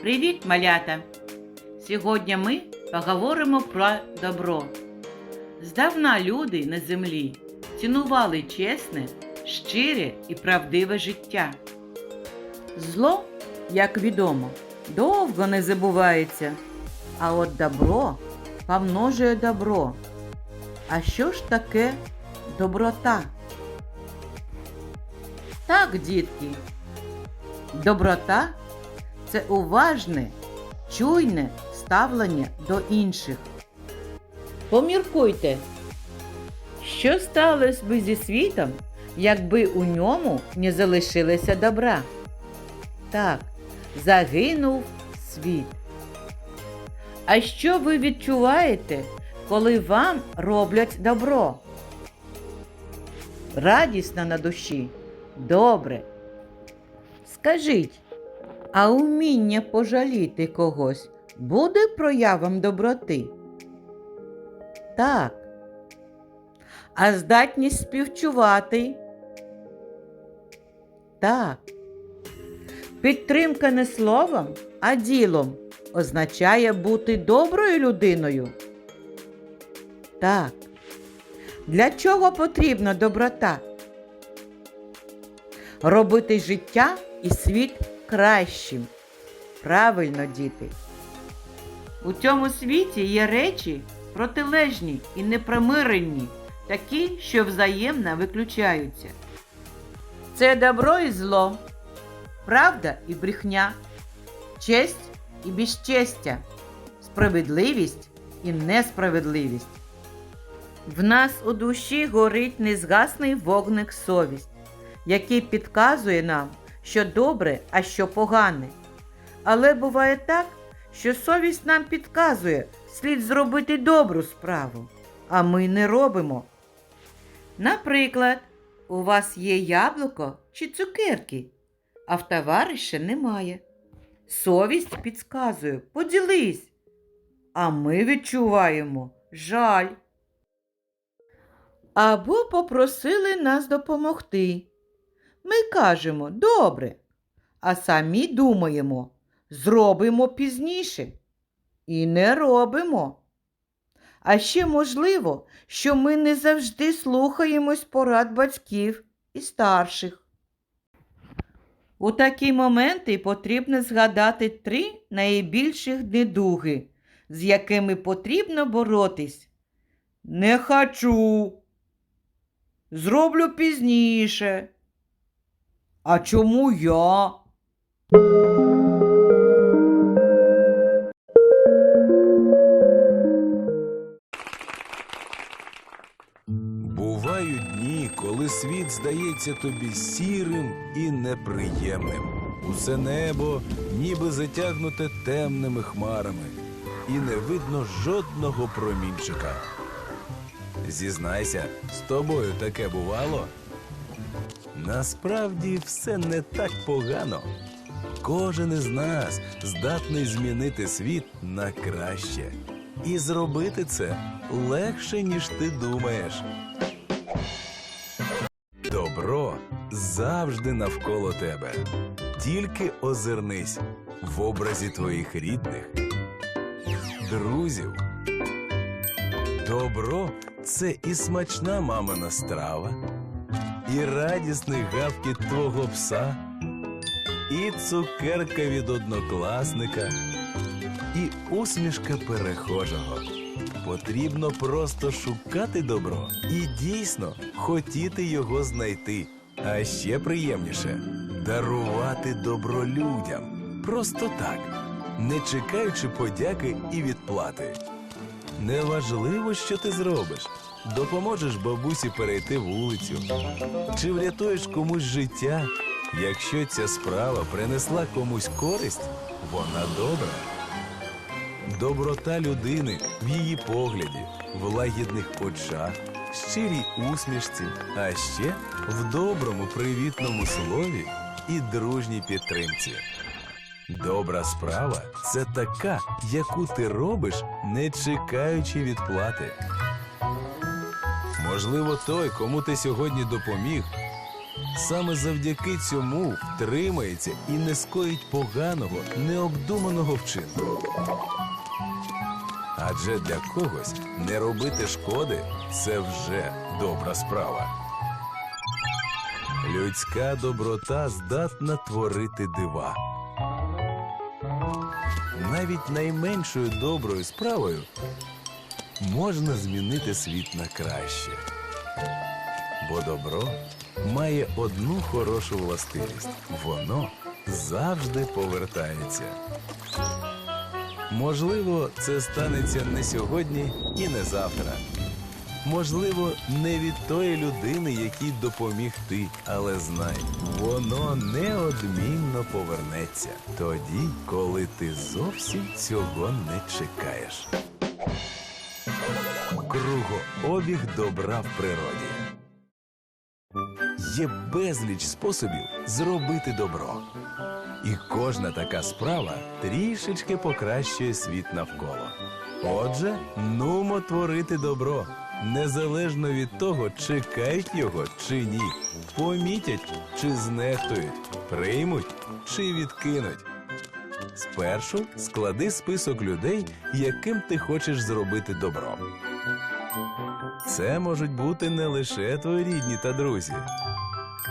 Привіт, малята! Сьогодні ми поговоримо про добро. Здавна люди на землі цінували чесне, щире і правдиве життя. Зло, як відомо, довго не забувається, а от добро помножує добро. А що ж таке доброта? Так, дітки, доброта це уважне, чуйне ставлення до інших. Поміркуйте, що сталося би зі світом, якби у ньому не залишилося добра? Так, загинув світ. А що ви відчуваєте, коли вам роблять добро? Радісно на душі. Добре. Скажіть, а уміння пожаліти когось буде проявом доброти? Так. А здатність співчувати? Так. Підтримка не словом, а ділом означає бути доброю людиною. Так. Для чого потрібна доброта? Робити життя і світ кращим. Правильно, діти. У цьому світі є речі протилежні і непримиренні, такі, що взаємно виключаються. Це добро і зло, правда і брехня, честь і безчестя, справедливість і несправедливість. В нас у душі горить незгасний вогник совість, який підказує нам, що добре, а що погане. Але буває так, що совість нам підказує слід зробити добру справу, а ми не робимо. Наприклад, у вас є яблуко чи цукерки, а в товариша немає. Совість підказує поділись, а ми відчуваємо жаль. Або попросили нас допомогти. Ми кажемо добре, а самі думаємо, зробимо пізніше. І не робимо. А ще можливо, що ми не завжди слухаємось порад батьків і старших. У такі моменти потрібно згадати три найбільших недуги, з якими потрібно боротись. Не хочу. Зроблю пізніше. А чому я? Коли світ здається тобі сірим і неприємним. Усе небо ніби затягнуте темними хмарами, і не видно жодного промінчика. Зізнайся, з тобою таке бувало? Насправді все не так погано. Кожен із нас здатний змінити світ на краще. І зробити це легше, ніж ти думаєш. Завжди навколо тебе. Тільки озирнись в образі твоїх рідних, друзів. Добро це і смачна мамина страва, і радісний гавкіт твого пса, і цукерка від однокласника, і усмішка перехожого. Потрібно просто шукати добро і дійсно хотіти його знайти. А ще приємніше дарувати добро людям. Просто так, не чекаючи подяки і відплати. Неважливо, що ти зробиш. Допоможеш бабусі перейти вулицю, чи врятуєш комусь життя. Якщо ця справа принесла комусь користь, вона добра. Доброта людини в її погляді, в лагідних очах, щирій усмішці, а ще в доброму привітному слові і дружній підтримці. Добра справа це така, яку ти робиш, не чекаючи відплати. Можливо, той, кому ти сьогодні допоміг, саме завдяки цьому втримається і не скоїть поганого, необдуманого вчинку. Адже для когось не робити шкоди це вже добра справа. Людська доброта здатна творити дива. Навіть найменшою доброю справою можна змінити світ на краще. Бо добро має одну хорошу властивість воно завжди повертається. Можливо, це станеться не сьогодні і не завтра. Можливо, не від тої людини, якій допоміг ти, але знай, воно неодмінно повернеться тоді, коли ти зовсім цього не чекаєш. Кругообіг добра в природі. Є безліч способів зробити добро. І кожна така справа трішечки покращує світ навколо. Отже, нумо творити добро, незалежно від того, чекають його чи ні, помітять чи знехтують, приймуть чи відкинуть. Спершу склади список людей, яким ти хочеш зробити добро. Це можуть бути не лише твої рідні та друзі,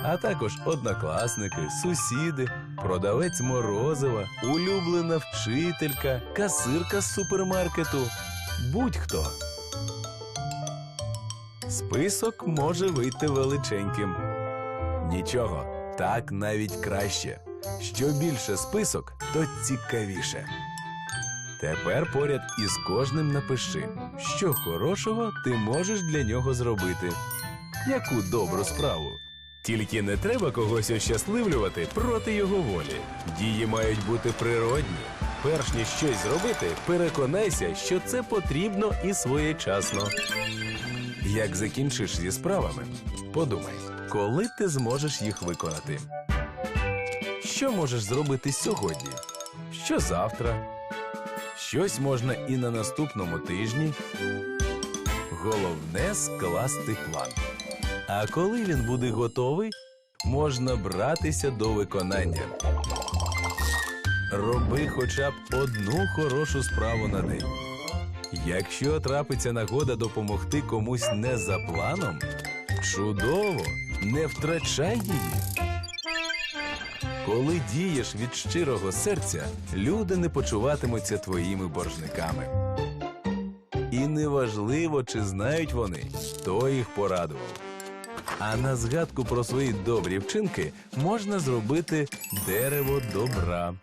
а також однокласники, сусіди, продавець морозива, улюблена вчителька, касирка з супермаркету, будь-хто. Список може вийти величеньким. Нічого, так навіть краще. Що більше список, то цікавіше. Тепер поряд із кожним напиши, що хорошого ти можеш для нього зробити. Яку добру справу. Тільки не треба когось ощасливлювати проти його волі. Дії мають бути природні. Перш ніж щось зробити, переконайся, що це потрібно і своєчасно. Як закінчиш зі справами, подумай, коли ти зможеш їх виконати. Що можеш зробити сьогодні? Що завтра? Щось можна і на наступному тижні. Головне скласти план. А коли він буде готовий, можна братися до виконання. Роби хоча б одну хорошу справу на день. Якщо трапиться нагода допомогти комусь не за планом, чудово, не втрачай її. Коли дієш від щирого серця, люди не почуватимуться твоїми боржниками. І неважливо, чи знають вони, хто їх порадував. А на згадку про свої добрі вчинки можна зробити дерево добра.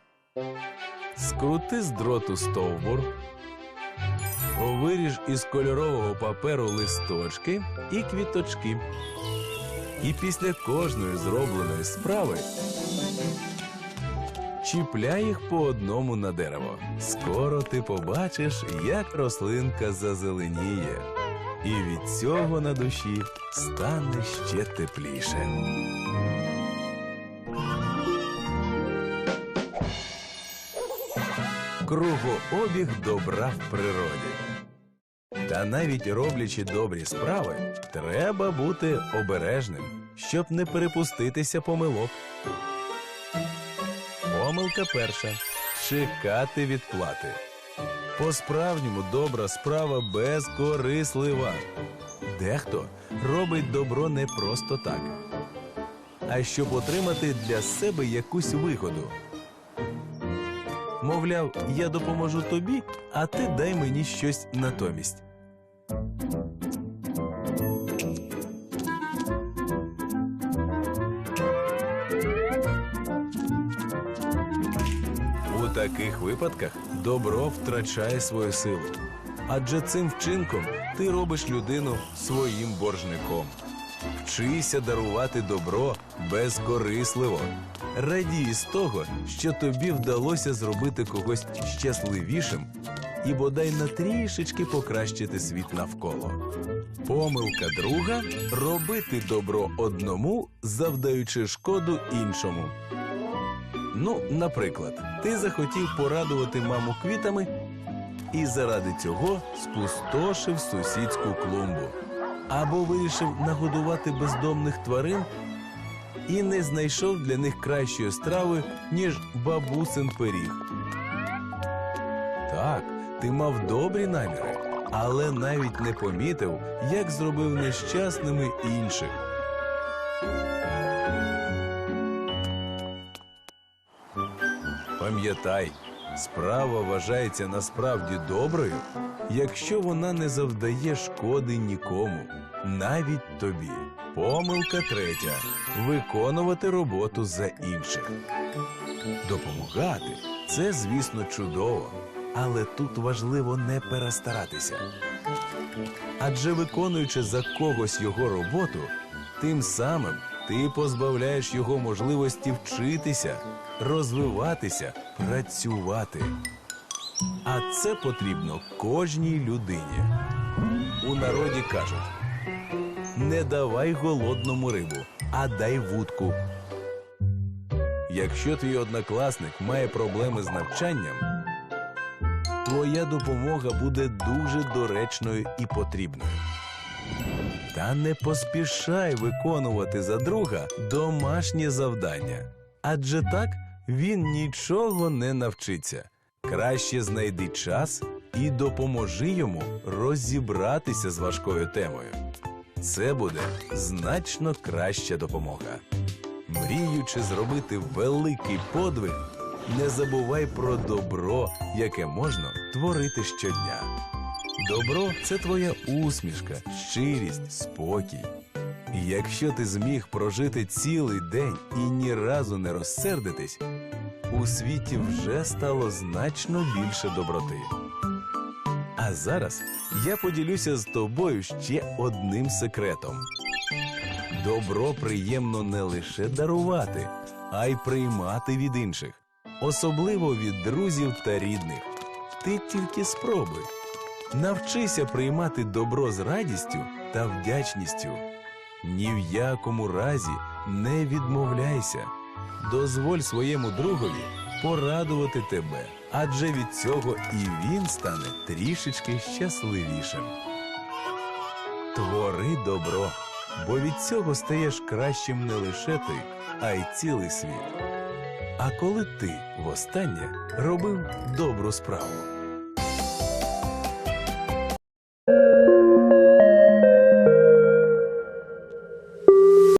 Скрути з дроту стовбур, виріж із кольорового паперу листочки і квіточки. І після кожної зробленої справи чіпляй їх по одному на дерево. Скоро ти побачиш, як рослинка зазеленіє, і від цього на душі стане ще тепліше. Кругообіг добра в природі. Та навіть роблячи добрі справи, треба бути обережним, щоб не перепуститися помилок. Помилка перша чекати відплати. По-справжньому добра справа безкорислива. Дехто робить добро не просто так, а щоб отримати для себе якусь вигоду. Мовляв, я допоможу тобі, а ти дай мені щось натомість. Таких випадках добро втрачає свою силу. Адже цим вчинком ти робиш людину своїм боржником. Вчися дарувати добро безкорисливо. Радій з того, що тобі вдалося зробити когось щасливішим і бодай на трішечки покращити світ навколо. Помилка друга робити добро одному, завдаючи шкоду іншому. Ну, наприклад, ти захотів порадувати маму квітами, і заради цього спустошив сусідську клумбу. Або вирішив нагодувати бездомних тварин і не знайшов для них кращої страви, ніж бабусин пиріг. Так, ти мав добрі наміри, але навіть не помітив, як зробив нещасними інших. Пам'ятай, справа вважається насправді доброю, якщо вона не завдає шкоди нікому, навіть тобі. Помилка третя виконувати роботу за інших. Допомагати це, звісно, чудово, але тут важливо не перестаратися. Адже виконуючи за когось його роботу, тим самим ти позбавляєш його можливості вчитися, розвиватися, працювати. А це потрібно кожній людині. У народі кажуть: не давай голодному рибу, а дай вудку. Якщо твій однокласник має проблеми з навчанням, твоя допомога буде дуже доречною і потрібною. Та не поспішай виконувати за друга домашнє завдання, адже так він нічого не навчиться. Краще знайди час і допоможи йому розібратися з важкою темою. Це буде значно краща допомога. Мріючи зробити великий подвиг, не забувай про добро, яке можна творити щодня. Добро це твоя усмішка, щирість, спокій. І якщо ти зміг прожити цілий день і ні разу не розсердитись, у світі вже стало значно більше доброти. А зараз я поділюся з тобою ще одним секретом. Добро приємно не лише дарувати, а й приймати від інших, особливо від друзів та рідних. Ти тільки спробуй. Навчися приймати добро з радістю та вдячністю. Ні в якому разі не відмовляйся. Дозволь своєму другові порадувати тебе, адже від цього і він стане трішечки щасливішим. Твори добро, бо від цього стаєш кращим не лише ти, а й цілий світ. А коли ти востаннє робив добру справу?